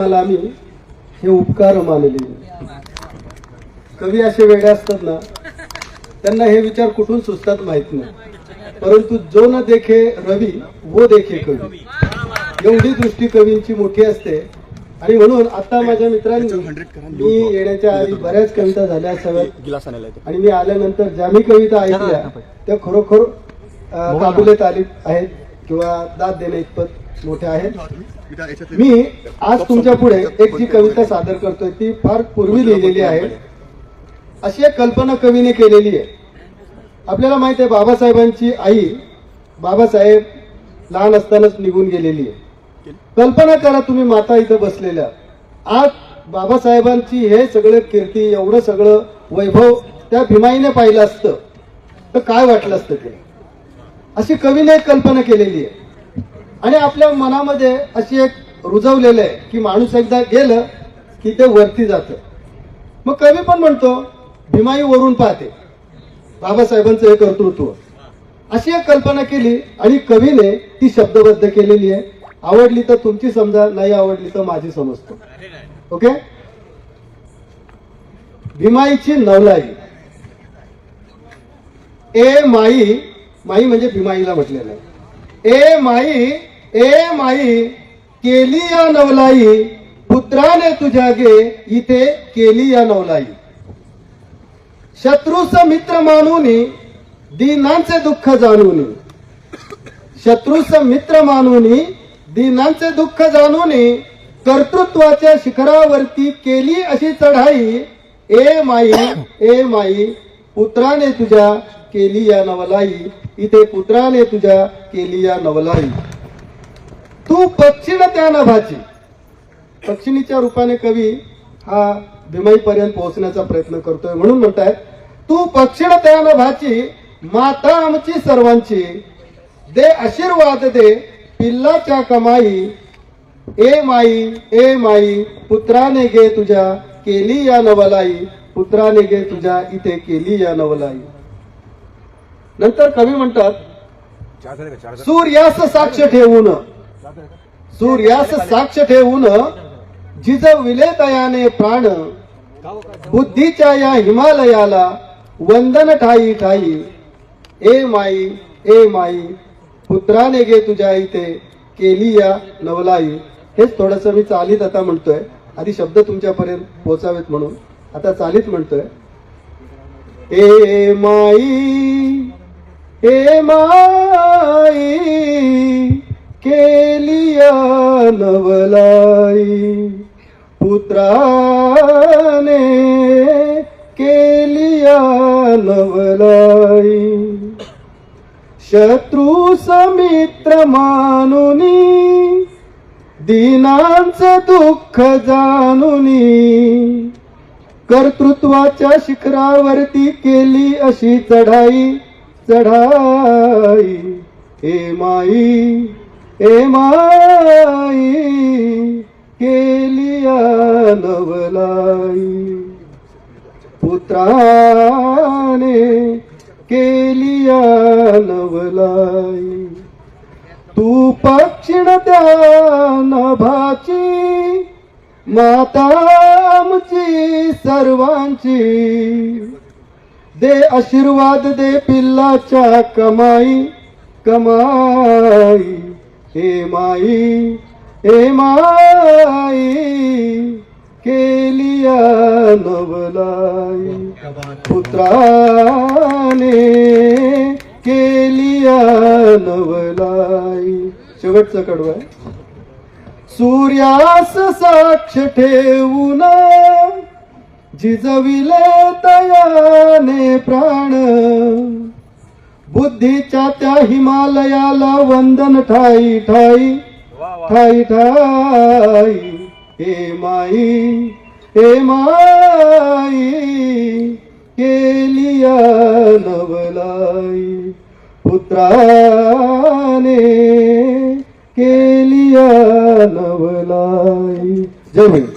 आम्ही हे उपकार मानले. कवी असे वेगळे असतात ना त्यांना हे विचार कुठून सुचतात माहीत नाही. परंतु जो न देखे रवी वो देखे कवी. एवढी दृष्टी कवींची मोठी असते. आणि म्हणून आता माझ्या मित्रांनी मी येण्याच्या आधी बऱ्याच कविता झाल्या असाव्यात आणि मी आल्यानंतर ज्या मी कविता ऐकल्या त्या खरोखर काबुलेत आली आहेत. किंवा दाद देणे इतपत मोठ्या आहेत. मी आज तुमच्यापुढे एक जी कविता सादर करतोय ती फार पूर्वी लिहिलेली आहे. अशी एक कल्पना कवीने केलेली आहे. आपल्याला माहीत आहे बाबासाहेबांची आई बाबासाहेब लहान असतानाच निघून गेलेली आहे. कल्पना करा तुम्ही माता इथं बसलेल्या. आज बाबासाहेबांची हे सगळं कीर्ती एवढं सगळं वैभव त्या भीमाईने पाहिलं असतं. तर काय वाटलं असतं ते? अशी कवीने एक कल्पना केलेली आहे. आणि आपल्या मनामध्ये अशी एक रुजवलेलं आहे की माणूस एकदा गेलं की ते वरती जातं. मग कवी पण म्हणतो भीमाई वरून पाहते. बाबासाहेबांचं हे कर्तृत्व. अशी एक कल्पना केली आणि कवीने ती शब्दबद्ध केलेली आहे. आवडली तर तुमची समजा नाही आवडली तर माझी समजतो. ओके? भीमाईची नवलाई. ए माई माई म्हणजे भीमाईला म्हटलेलं आहे. ए माई ए माई केली या नवलाई पुत्राने तुझ्या गे इथे केली या नवलाई. शत्रूस मित्र मानून दिनांचे दुःख जाणून. शत्रूस मित्र मानून दिनांचे दुःख जाणून कर्तृत्वाच्या शिखरावरती केली अशी चढाई. ए माई ए माई पुत्राने तुझ्या केली या नवलाई इथे पुत्राने तुझ्या केली या नवलाई. तू पक्षिण त्या नभाची. पक्षिणीच्या रूपाने कवी हा भीमईपर्यंत पोहोचण्याचा प्रयत्न करतोय म्हणून म्हणतायत तू पक्षिण त्या नभाची माता आमची सर्वांची. दे आशीर्वाद दे पिल्लाच्या कमाई. ए माई ए माई पुत्राने गे तुझ्या केली या नवलाई पुत्राने गे तुझ्या इथे केली या नवलाई. नंतर कवी म्हणतात सूर्यास साक्ष ठेवून. सूर्यास साक्ष ठेवून जिजविले विलेतयाने प्राण. बुद्धीच्या या हिमालयाला वंदन ठाई ठाई. ए माई ए माई पुत्राने गे तुझ्या इथे केली या नवलाई. हेच थोडस मी चालीत आता म्हणतोय. आधी शब्द तुमच्यापर्यंत पोहोचावेत म्हणून. आता चालीत म्हणतोय. ए माई ए माई केलिया नवलाई पुत्राने केलिया नवलाई शत्रू समित्र मानुनी दिनांच दुःख जाणुनी कर्तृत्वाच्या शिखरावरती केली अशी चढाई. चढाई ए माई ए माई केलिया नवलाई पुत्राने केलिया नवलाई तू पक्षिण त्या नभाची माता आमची सर्वांची. दे आशीर्वाद दे पिल्लाच्या कमाई कमाई. हे माई हे माई केलिया नवलाई. पुत्राने केलिया नवलाई. शेवटचं कडवं आहे. सूर्यास साक्ष ठेवून जिजविले दयाने प्राण. बुद्धीच्या त्या हिमालयाला वंदन ठाई ठाई. ठाई ठाई. हे माई हे माई केलिया नवलाई पुत्राने केलिया नवलाई जय